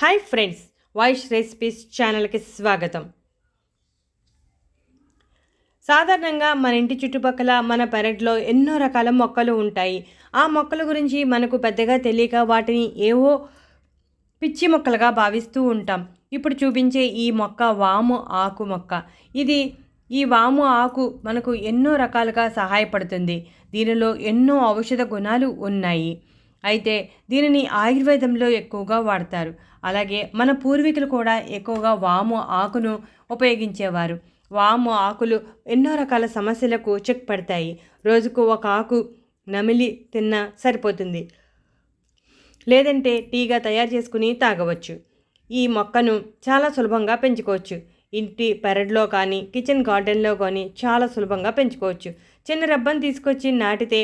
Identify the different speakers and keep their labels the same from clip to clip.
Speaker 1: Hi friends voice recipes ఛానల్కి స్వాగతం. సాధారణంగా మన ఇంటి చుట్టుపక్కల మన పెరట్లో ఎన్నో రకాల మొక్కలు ఉంటాయి. ఆ మొక్కల గురించి మనకు పెద్దగా తెలియక వాటిని ఏవో పిచ్చి మొక్కలుగా భావిస్తూ ఉంటాం. ఇప్పుడు చూపించే ఈ మొక్క వాము ఆకు మొక్క. ఇది ఈ వాము ఆకు మనకు ఎన్నో రకాలుగా సహాయపడుతుంది. దీనిలో ఎన్నో ఔషధ గుణాలు ఉన్నాయి. అయితే దీనిని ఆయుర్వేదంలో ఎక్కువగా వాడతారు. అలాగే మన పూర్వీకులు కూడా ఎక్కువగా వాము ఆకును ఉపయోగించేవారు. వాము ఆకులు ఎన్నో రకాల సమస్యలకు చెక్ పడతాయి. రోజుకు ఒక ఆకు నమిలి తిన్నా సరిపోతుంది. లేదంటే టీగా తయారు చేసుకుని తాగవచ్చు. ఈ మొక్కను చాలా సులభంగా పెంచుకోవచ్చు. ఇంటి పెరడ్లో కానీ కిచెన్ గార్డెన్లో కానీ చాలా సులభంగా పెంచుకోవచ్చు. చిన్న రబ్బను తీసుకొచ్చి నాటితే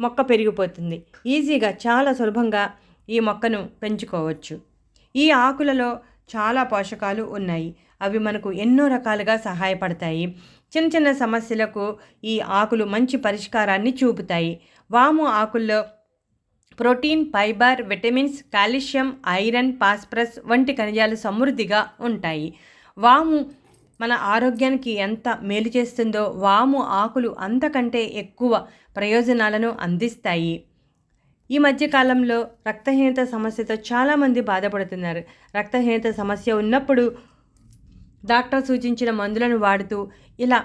Speaker 1: మొక్క పెరిగిపోతుంది. ఈజీగా చాలా సులభంగా ఈ మొక్కను పెంచుకోవచ్చు. ఈ ఆకులలో చాలా పోషకాలు ఉన్నాయి. అవి మనకు ఎన్నో రకాలుగా సహాయపడతాయి. చిన్న చిన్న సమస్యలకు ఈ ఆకులు మంచి పరిష్కారాన్ని చూపుతాయి. వాము ఆకుల్లో protein fibre vitamins calcium iron phosphorus వంటి ఖనిజాలు సమృద్ధిగా ఉంటాయి. వాము మన ఆరోగ్యానికి ఎంత మేలు చేస్తుందో వాము ఆకులు అంతకంటే ఎక్కువ ప్రయోజనాలను అందిస్తాయి. ఈ మధ్యకాలంలో రక్తహీనత సమస్యతో చాలామంది బాధపడుతున్నారు. రక్తహీనత సమస్య ఉన్నప్పుడు డాక్టర్ సూచించిన మందులను వాడుతూ ఇలా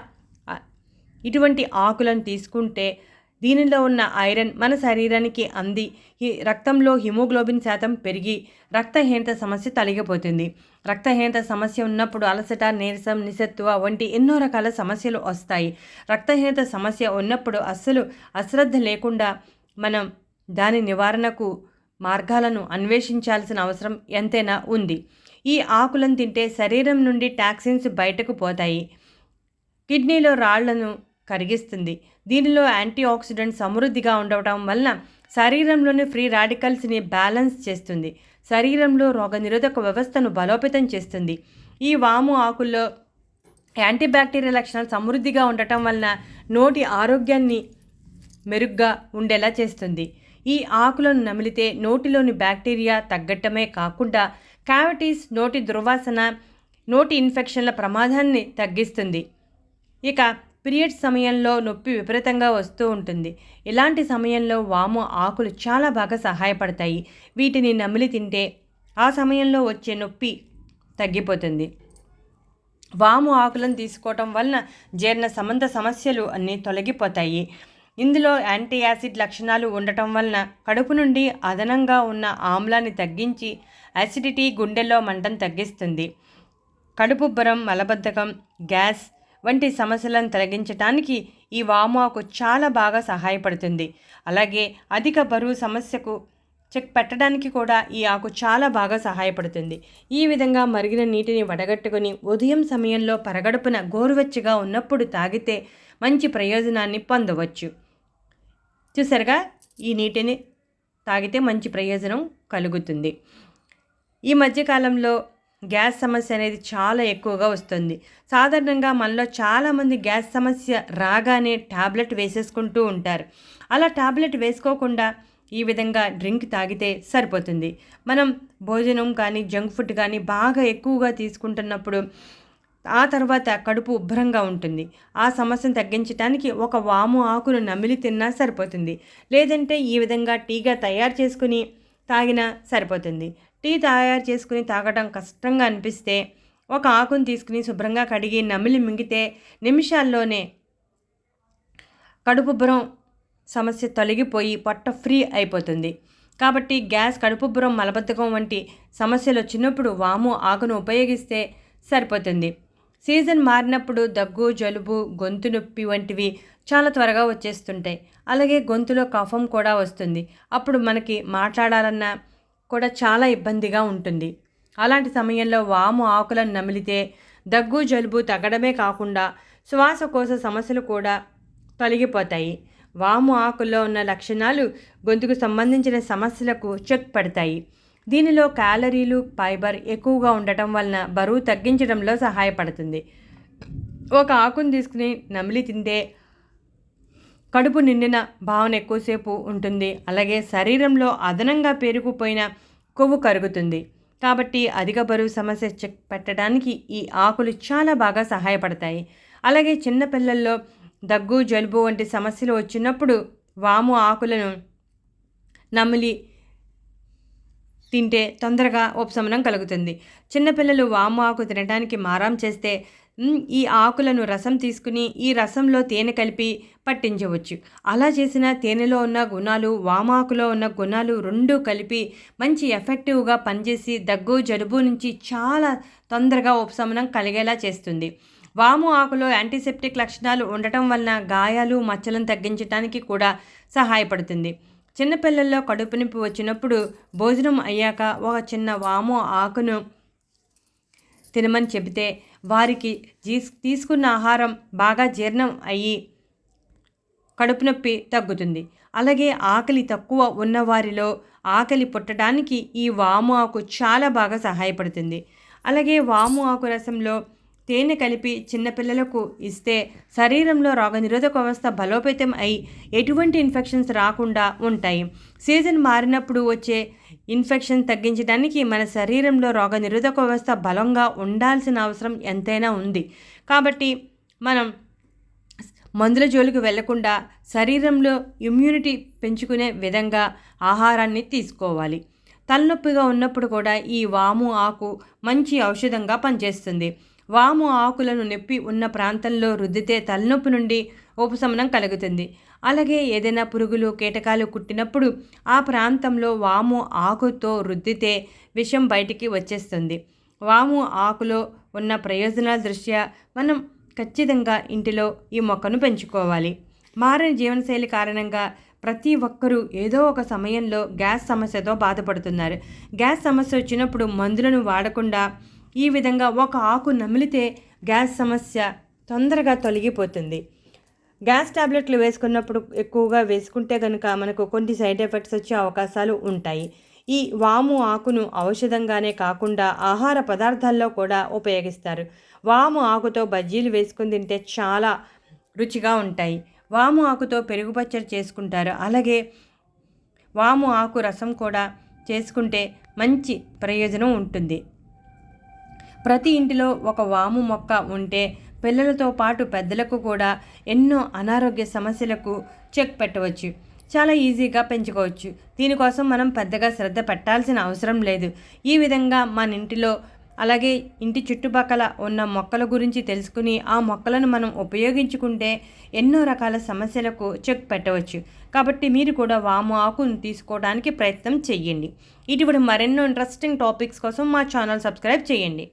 Speaker 1: ఇటువంటి ఆకులను తీసుకుంటే దీనిలో ఉన్న ఐరన్ మన శరీరానికి అంది. ఈ రక్తంలో హిమోగ్లోబిన్ శాతం పెరిగి రక్తహీనత సమస్య తొలగిపోతుంది. రక్తహీనత సమస్య ఉన్నప్పుడు అలసట నీరసం నిస్సత్తువ వంటి ఎన్నో రకాల సమస్యలు వస్తాయి. రక్తహీనత సమస్య ఉన్నప్పుడు అస్సలు అశ్రద్ధ లేకుండా మనం దాని నివారణకు మార్గాలను అన్వేషించాల్సిన అవసరం ఎంతైనా ఉంది. ఈ ఆకులను తింటే శరీరం నుండి టాక్సిన్స్ బయటకు పోతాయి. కిడ్నీలో రాళ్ళను కరిగిస్తుంది. దీనిలో యాంటీ ఆక్సిడెంట్ సమృద్ధిగా ఉండటం వలన శరీరంలోని ఫ్రీ రాడికల్స్ని బ్యాలెన్స్ చేస్తుంది. శరీరంలో రోగనిరోధక వ్యవస్థను బలోపేతం చేస్తుంది. ఈ వాము ఆకుల్లో యాంటీబ్యాక్టీరియల్ లక్షణాలు సమృద్ధిగా ఉండటం వలన నోటి ఆరోగ్యాన్ని మెరుగ్గా ఉండేలా చేస్తుంది. ఈ ఆకులను నమిలితే నోటిలోని బ్యాక్టీరియా తగ్గటమే కాకుండా క్యావిటీస్ నోటి దుర్వాసన నోటి ఇన్ఫెక్షన్ల ప్రమాదాన్ని తగ్గిస్తుంది. ఇక పీరియడ్స్ సమయంలో నొప్పి విపరీతంగా వస్తూ ఉంటుంది. ఇలాంటి సమయంలో వాము ఆకులు చాలా బాగా సహాయపడతాయి. వీటిని నమిలి తింటే ఆ సమయంలో వచ్చే నొప్పి తగ్గిపోతుంది. వాము ఆకులను తీసుకోవటం వలన జీర్ణ సంబంధ సమస్యలు అన్నీ తొలగిపోతాయి. ఇందులో యాంటీ యాసిడ్ లక్షణాలు ఉండటం వలన కడుపు నుండి అదనంగా ఉన్న ఆమ్లాన్ని తగ్గించి అసిడిటీ గుండెల్లో మంటను తగ్గిస్తుంది. కడుపుబ్బరం మలబద్ధకం గ్యాస్ వంటి సమస్యలను తొలగించడానికి ఈ వాము ఆకు చాలా బాగా సహాయపడుతుంది. అలాగే అధిక బరువు సమస్యకు చెక్ పెట్టడానికి కూడా ఈ ఆకు చాలా బాగా సహాయపడుతుంది. ఈ విధంగా మరిగిన నీటిని వడగట్టుకుని ఉదయం సమయంలో పరగడుపున గోరువెచ్చగా ఉన్నప్పుడు తాగితే మంచి ప్రయోజనాన్ని పొందవచ్చు. చూసారుగా? ఈ నీటిని తాగితే మంచి ప్రయోజనం కలుగుతుంది. ఈ మధ్యకాలంలో గ్యాస్ సమస్య అనేది చాలా ఎక్కువగా వస్తుంది. సాధారణంగా మనలో చాలామంది గ్యాస్ సమస్య రాగానే ట్యాబ్లెట్ వేసేసుకుంటూ ఉంటారు. అలా టాబ్లెట్ వేసుకోకుండా ఈ విధంగా డ్రింక్ తాగితే సరిపోతుంది. మనం భోజనం కానీ జంక్ ఫుడ్ కానీ బాగా ఎక్కువగా తీసుకుంటున్నప్పుడు ఆ తర్వాత కడుపు ఉబ్బరంగా ఉంటుంది. ఆ సమస్యను తగ్గించడానికి ఒక వాము ఆకును నమిలి తిన్నా సరిపోతుంది. లేదంటే ఈ విధంగా టీగా తయారు చేసుకుని తాగినా సరిపోతుంది. టీ తయారు చేసుకుని తాగడం కష్టంగా అనిపిస్తే ఒక ఆకును తీసుకుని శుభ్రంగా కడిగి నమిలి మింగితే నిమిషాల్లోనే కడుపుబ్బరం సమస్య తొలగిపోయి పొట్ట ఫ్రీ అయిపోతుంది. కాబట్టి గ్యాస్ కడుపుబ్బరం మలబద్ధకం వంటి సమస్యలు వచ్చినప్పుడు వాము ఆకును ఉపయోగిస్తే సరిపోతుంది. సీజన్ మారినప్పుడు దగ్గు జలుబు గొంతు నొప్పి వంటివి చాలా త్వరగా వచ్చేస్తుంటాయి. అలాగే గొంతులో కఫం కూడా వస్తుంది. అప్పుడు మనకి మాట్లాడాలన్నా కూడా చాలా ఇబ్బందిగా ఉంటుంది. అలాంటి సమయంలో వాము ఆకులను నమిలితే దగ్గు జలుబు తగ్గడమే కాకుండా శ్వాసకోశ సమస్యలు కూడా తొలగిపోతాయి. వాము ఆకుల్లో ఉన్న లక్షణాలు గొంతుకు సంబంధించిన సమస్యలకు చెక్ పడతాయి. దీనిలో క్యాలరీలు ఫైబర్ ఎక్కువగా ఉండటం వలన బరువు తగ్గించడంలో సహాయపడుతుంది. ఒక ఆకును తీసుకుని నమిలి తింటే కడుపు నిండిన భావన ఎక్కువసేపు ఉంటుంది. అలాగే శరీరంలో అదనంగా పేరుకుపోయిన కొవ్వు కరుగుతుంది. కాబట్టి అధిక బరువు సమస్య చెక్ పెట్టడానికి ఈ ఆకులు చాలా బాగా సహాయపడతాయి. అలాగే చిన్నపిల్లల్లో దగ్గు జలుబు వంటి సమస్యలు వచ్చినప్పుడు వాము ఆకులను నమిలి తింటే తొందరగా ఉపశమనం కలుగుతుంది. చిన్నపిల్లలు వాము ఆకు తినడానికి మారం చేస్తే ఈ ఆకులను రసం తీసుకుని ఈ రసంలో తేనె కలిపి పట్టించవచ్చు. అలా చేసిన తేనెలో ఉన్న గుణాలు వామాకులో ఉన్న గుణాలు రెండు కలిపి మంచి ఎఫెక్టివ్గా పనిచేసి దగ్గు జలుబు నుంచి చాలా తొందరగా ఉపశమనం కలిగేలా చేస్తుంది. వాము ఆకులో యాంటీసెప్టిక్ లక్షణాలు ఉండటం వలన గాయాలు మచ్చలను తగ్గించడానికి కూడా సహాయపడుతుంది. చిన్నపిల్లల్లో కడుపు నొప్పి వచ్చినప్పుడు భోజనం అయ్యాక ఒక చిన్న వాము ఆకును తినమని చెబితే వారికి తీసుకున్న ఆహారం బాగా జీర్ణం అయ్యి కడుపు నొప్పి తగ్గుతుంది. అలాగే ఆకలి తక్కువ ఉన్నవారిలో ఆకలి పుట్టడానికి ఈ వాము ఆకు చాలా బాగా సహాయపడుతుంది. అలాగే వాము ఆకు రసంలో తేనె కలిపి చిన్నపిల్లలకు ఇస్తే శరీరంలో రోగనిరోధక వ్యవస్థ బలోపేతం అయి ఎటువంటి ఇన్ఫెక్షన్స్ రాకుండా ఉంటాయి. సీజన్ మారినప్పుడు వచ్చే ఇన్ఫెక్షన్ తగ్గించడానికి మన శరీరంలో రోగనిరోధక వ్యవస్థ బలంగా ఉండాల్సిన అవసరం ఎంతైనా ఉంది. కాబట్టి మనం మందుల జోలికి వెళ్ళకుండా శరీరంలో ఇమ్యూనిటీ పెంచుకునే విధంగా ఆహారాన్ని తీసుకోవాలి. తలనొప్పిగా ఉన్నప్పుడు కూడా ఈ వాము ఆకు మంచి ఔషధంగా పనిచేస్తుంది. వాము ఆకులను నొప్పి ఉన్న ప్రాంతంలో రుద్దితే తలనొప్పి నుండి ఉపశమనం కలుగుతుంది. అలాగే ఏదైనా పురుగులు కీటకాలు కుట్టినప్పుడు ఆ ప్రాంతంలో వాము ఆకుతో రుద్దితే విషం బయటికి వచ్చేస్తుంది. వాము ఆకులో ఉన్న ప్రయోజనాల దృష్ట్యా మనం ఖచ్చితంగా ఇంటిలో ఈ మొక్కను పెంచుకోవాలి. మారిన జీవనశైలి కారణంగా ప్రతి ఒక్కరూ ఏదో ఒక సమయంలో గ్యాస్ సమస్యతో బాధపడుతున్నారు. గ్యాస్ సమస్య వచ్చినప్పుడు మందులను వాడకుండా ఈ విధంగా ఒక ఆకు నమిలితే గ్యాస్ సమస్య తొందరగా తొలగిపోతుంది. గ్యాస్ టాబ్లెట్లు వేసుకున్నప్పుడు ఎక్కువగా వేసుకుంటే కనుక మనకు కొన్ని సైడ్ ఎఫెక్ట్స్ వచ్చే అవకాశాలు ఉంటాయి. ఈ వాము ఆకును ఔషధంగానే కాకుండా ఆహార పదార్థాల్లో కూడా ఉపయోగిస్తారు. వాము ఆకుతో బజ్జీలు వేసుకుని తింటే చాలా రుచిగా ఉంటాయి. వాము ఆకుతో పెరుగు పచ్చడి చేసుకుంటారు. అలాగే వాము ఆకు రసం కూడా చేసుకుంటే మంచి ప్రయోజనం ఉంటుంది. ప్రతి ఇంటిలో ఒక వాము మొక్క ఉంటే పిల్లలతో పాటు పెద్దలకు కూడా ఎన్నో అనారోగ్య సమస్యలకు చెక్ పెట్టవచ్చు. చాలా ఈజీగా పెంచుకోవచ్చు. దీనికోసం మనం పెద్దగా శ్రద్ధ పెట్టాల్సిన అవసరం లేదు. ఈ విధంగా మన ఇంటిలో అలాగే ఇంటి చుట్టుపక్కల ఉన్న మొక్కల గురించి తెలుసుకుని ఆ మొక్కలను మనం ఉపయోగించుకుంటే ఎన్నో రకాల సమస్యలకు చెక్ పెట్టవచ్చు. కాబట్టి మీరు కూడా వాము ఆకును తీసుకోవడానికి ప్రయత్నం చేయండి ఇటువంటి మరెన్నో ఇంట్రెస్టింగ్ టాపిక్స్ కోసం మా ఛానల్ సబ్స్క్రైబ్ చేయండి